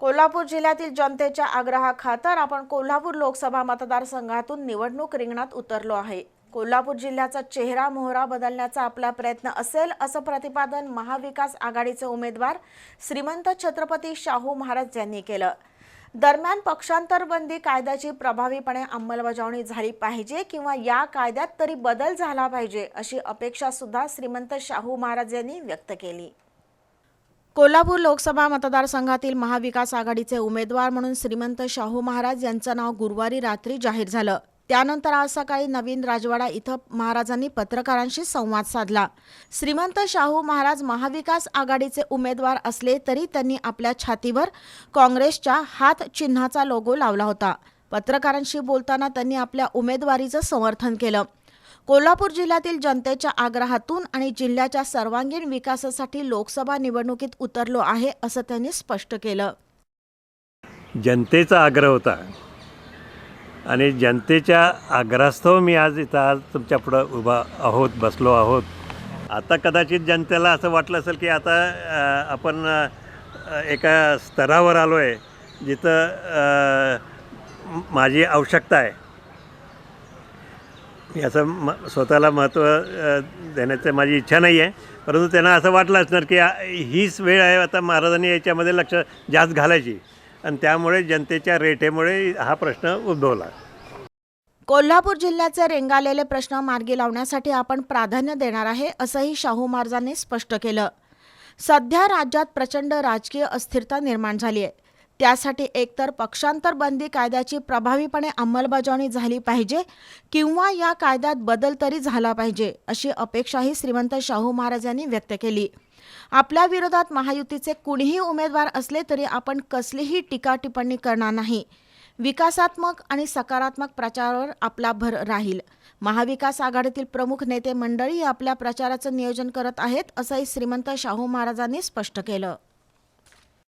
कोल्हापूर जिल्ह्यातील जनतेच्या आग्रहाखातर आपण कोल्हापूर लोकसभा मतदारसंघातून निवडणूक रिंगणात उतरलो आहे. कोल्हापूर जिल्ह्याचा चेहरा मोहरा बदलण्याचा आपला प्रयत्न असेल असं प्रतिपादन महाविकास आघाडीचे उमेदवार श्रीमंत छत्रपती शाहू महाराज यांनी केलं. दरम्यान पक्षांतर बंदी कायद्याची प्रभावीपणे अंमलबजावणी झाली पाहिजे किंवा या कायद्यात तरी बदल झाला पाहिजे अशी अपेक्षा सुद्धा श्रीमंत शाहू महाराज यांनी व्यक्त केली. कोल्हापूर लोकसभा मतदारसंघातील महाविकास आघाडीचे उमेदवार म्हणून श्रीमंत शाहू महाराज यांचं नाव गुरुवारी रात्री जाहीर झालं. त्यानंतर आज सकाळी नवीन राजवाडा इथं महाराजांनी पत्रकारांशी संवाद साधला. श्रीमंत शाहू महाराज महाविकास आघाडीचे उमेदवार असले तरी त्यांनी आपल्या छातीवर काँग्रेसच्या हात चिन्हाचा लोगो लावला होता. पत्रकारांशी बोलताना त्यांनी आपल्या उमेदवारीचं समर्थन केलं. कोल्हापूर जिल्ह्यातील जनतेच्या आग्रहातून आणि जिल्ह्याच्या सर्वांगीण विकासासाठी लोकसभा निवडणुकीत उतरलो आहे असं त्यांनी स्पष्ट केलं. जनतेचा आग्रह होता. आणि जनतेच्या आग्रहास्तव मी आज इथं आज तुमच्या पुढं उभा आहोत बसलो आहोत. आता कदाचित जनतेला असं वाटलं असेल की आता आपण एका स्तरावर आलो आहे जिथं माझी आवश्यकता आहे. याचं म स्वतःला महत्त्व देण्याची देण्याचं माझी इच्छा नाही आहे. परंतु त्यांना असं वाटलं असणार की हीच वेळ आहे आता महाराजांनी याच्यामध्ये लक्ष जास्त घालायची. आणि त्यामुळे जनतेच्या रेटेमुळे हा प्रश्न उद्भवला. कोल्हापूर जिल्ह्याचे रेंगाळलेले प्रश्न मार्गी लावण्यासाठी आपण प्राधान्य देणार आहे असंही शाहू महाराजांनी स्पष्ट केलं. सध्या राज्यात प्रचंड राजकीय अस्थिरता निर्माण झाली आहे. त्यासाठी एकतर पक्षांतर बंदी कायद्याची प्रभावीपणे अंमलबजावणी झाली पाहिजे किंवा या कायद्यात बदल तरी झाला पाहिजे अशी अपेक्षाही श्रीमंत शाहू महाराज यांनी व्यक्त केली. आपल्या विरोधात महायुतीचे कुणीही उमेदवार असले तरी आपण कसलीही टीका टिप्पणी करणार नाही. विकासात्मक आणि सकारात्मक प्रचारावर आपला भर राहील. महाविकास आघाडीतील प्रमुख नेते मंडळी आपल्या प्रचाराचं नियोजन करत आहेत असंही श्रीमंत शाहू महाराजांनी स्पष्ट केलं.